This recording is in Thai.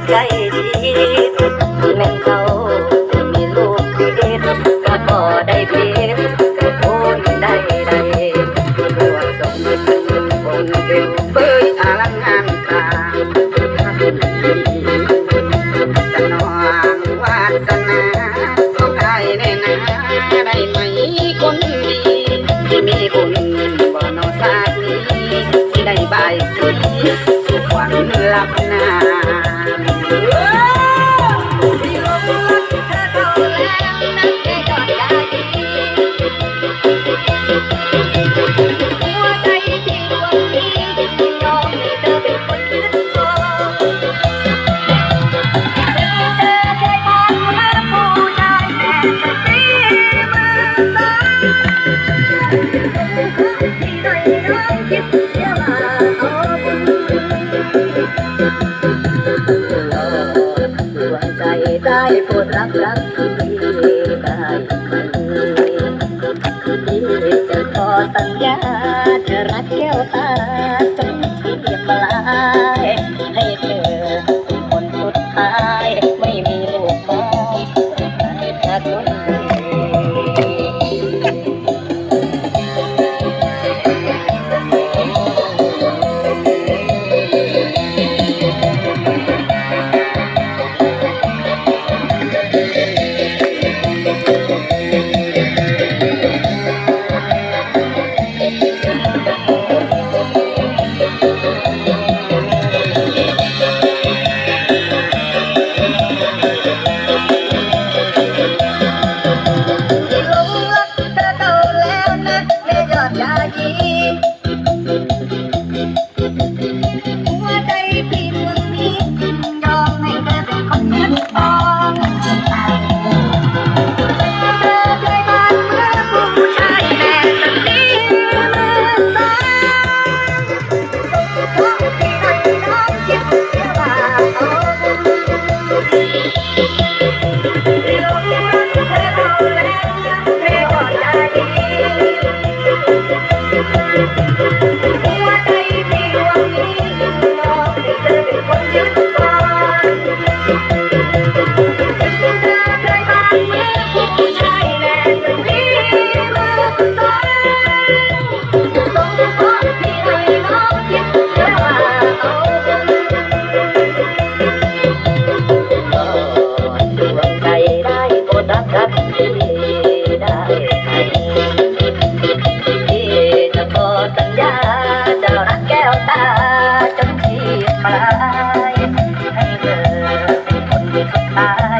ากได้ดีแม่นเขามีลูกคือเด็ดก็พอได้เพชรก็โอนได้ได้ปวดสมคนเดียวเปิดอลังงานสร้างทำดีสนองวาสนาขอใครแน่นาได้ไหมคนดีที่มีบุญบ่นอสาดีที่ได้บายสีสุขวัญลับหนา ได้โปรดรักรักที่ได้ไหมที่จะขอสัญญาจะรักแก้วตา Bye. Música my